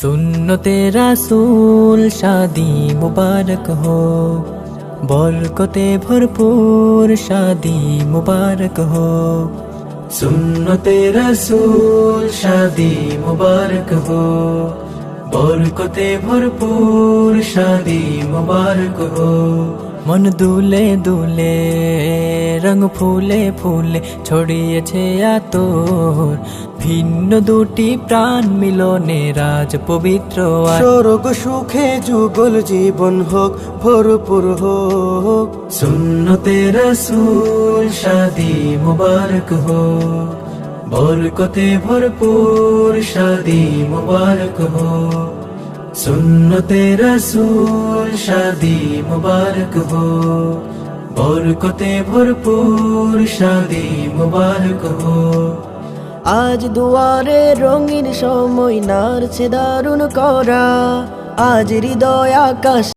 সুন্নতে রাসূল, শাদি মুবারক হো। বরকতে ভরপুর, শাদি মুবারক হো। সুন্নতে রাসূল, শাদি মুবারক হো। বরকতে ভরপুর, শাদি মুবারক হো। মন দুলে দুলে রঙ ফুলে ফুলে ছড়িয়েছে আতর। ভিন্ন দুটি প্রাণ মিলনে রাজ পবিত্র আর। স্বর্গ সুখে যুগল জীবন হোক ভরপুর হোক। সুন্নতে রসুল শাদি মুবারক হো বরকতে ভরপুর শাদি মুবারক হো সুন্নতে রসুল, শাদি মুবারক হো। বরকতে ভরপুর, শাদি মুবারক হো। আজ দুয়ারে রঙিন সময়, নারছে দারুণ করা। আজ হৃদয় আকাশ